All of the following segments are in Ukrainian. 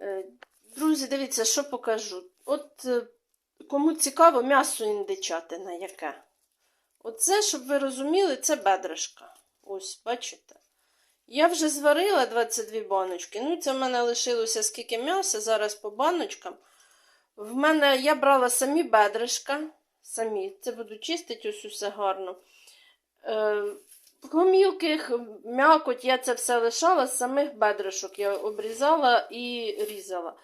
Е, Друзі, дивіться, що покажу. От е, кому цікаво, м'ясо індичатина яке. Оце, щоб ви розуміли, це бедришка. Ось, бачите? Я вже зварила 22 баночки. Ну, це в мене лишилося скільки м'яса, зараз по баночкам. В мене я брала самі бедришка. Самі. Це буду чистити ось усе гарно. Е, Гомілких, м'якоть, я це все лишала, з самих бедришок я обрізала і різала.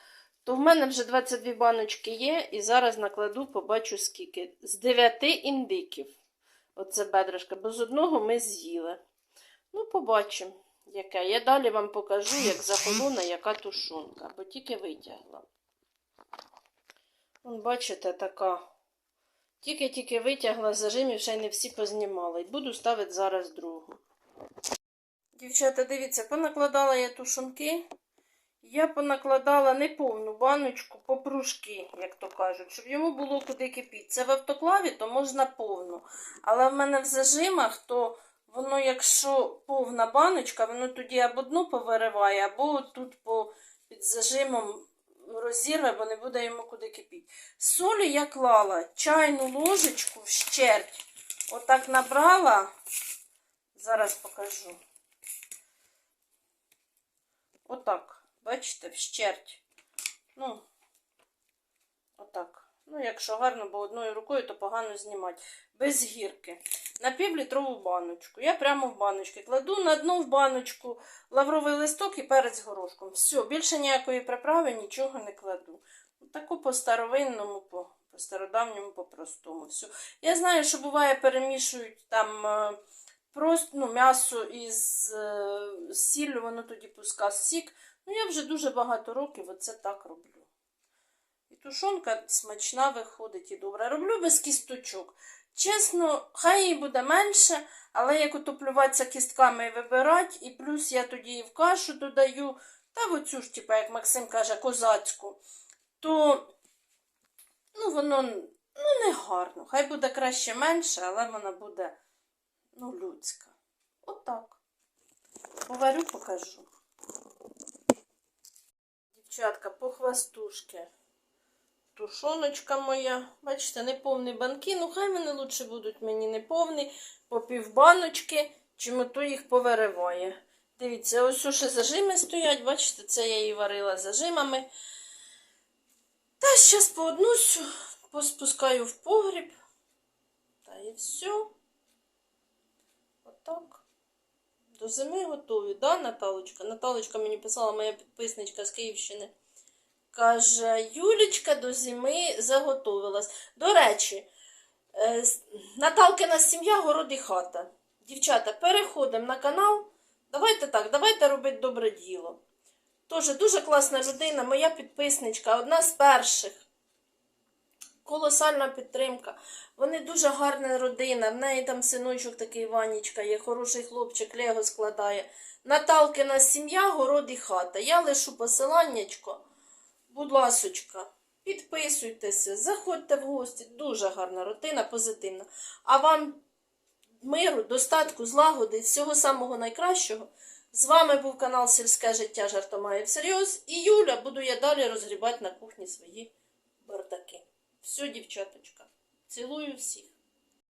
То в мене вже 22 баночки є, і зараз накладу, побачу скільки. З 9 індиків. Оце бедришка, бо з одного ми з'їли. Ну, побачимо, яке. Я далі вам покажу, як захолоне, яка тушонка, бо тільки витягла. Вон, бачите, така. Тільки-тільки витягла з зажимів, й не всі познімала. І буду ставити зараз другу. Дівчата, дивіться, понакладала я тушонки. Я понакладала не повну баночку, попружки, як то кажуть, щоб йому було куди кипіти. Це в автоклаві, то можна повну. Але в мене в зажимах, то воно, якщо повна баночка, воно тоді або дно повириває, або тут по, під зажимом розірве, бо не буде йому куди кипіти. Солі я клала чайну ложечку вщерть. Отак набрала. Зараз покажу. Отак. Бачите, вщерть. Ну, отак. Ну, якщо гарно, бо одною рукою, то погано знімати. Без гірки. На півлітрову баночку. Я прямо в баночки кладу на дно в баночку лавровий листок і перець горошком. Все, більше ніякої приправи нічого не кладу. Таку по старовинному, по, стародавньому, по простому. Все. Я знаю, що буває, перемішують там е, просто ну, м'ясо із е, сіллю, воно тоді пуска сік. Ну, я вже дуже багато років оце так роблю. І тушонка смачна виходить і добра. Роблю без кісточок. Чесно, хай її буде менше, але як утоплюватися кістками і вибирати, і плюс я тоді і в кашу додаю, та в оцю ж, типу, як Максим каже, козацьку, то ну, воно ну, не гарно. Хай буде краще менше, але вона буде ну, людська. Отак. Поварю, покажу. Дівчатка, по хвастушки. Тушоночка моя. Бачите, неповні банки. Ну, хай вони лучше будуть мені неповні, по півбаночки, чим то їх повириває. Дивіться, ось ще зажими стоять, бачите, це я її варила зажимами. Та зараз по одну поспускаю в погріб. Та і все. Отак. До зими готові, да, Наталочка? Наталочка мені писала моя підписничка з Київщини. Каже, Юлічка до зими заготовилась. До речі, е, Наталкина сім'я, город і хата. Дівчата, переходимо на канал. Давайте так, давайте робити добре діло. Тоже дуже класна людина, моя підписничка, одна з перших. Колосальна підтримка. Вони дуже гарна родина. В неї там синочок такий Ванічка є, хороший хлопчик, Лего складає. Наталкина сім'я, город і хата. Я лишу посиланнячко. Будь ласочка, підписуйтеся, заходьте в гості. Дуже гарна родина, позитивна. А вам миру, достатку, злагоди, всього самого найкращого. З вами був канал Сільське життя жартомає всерйоз. І Юля, буду я далі розгрібати на кухні свої бардаки. Все, дівчаточка, цілую всіх.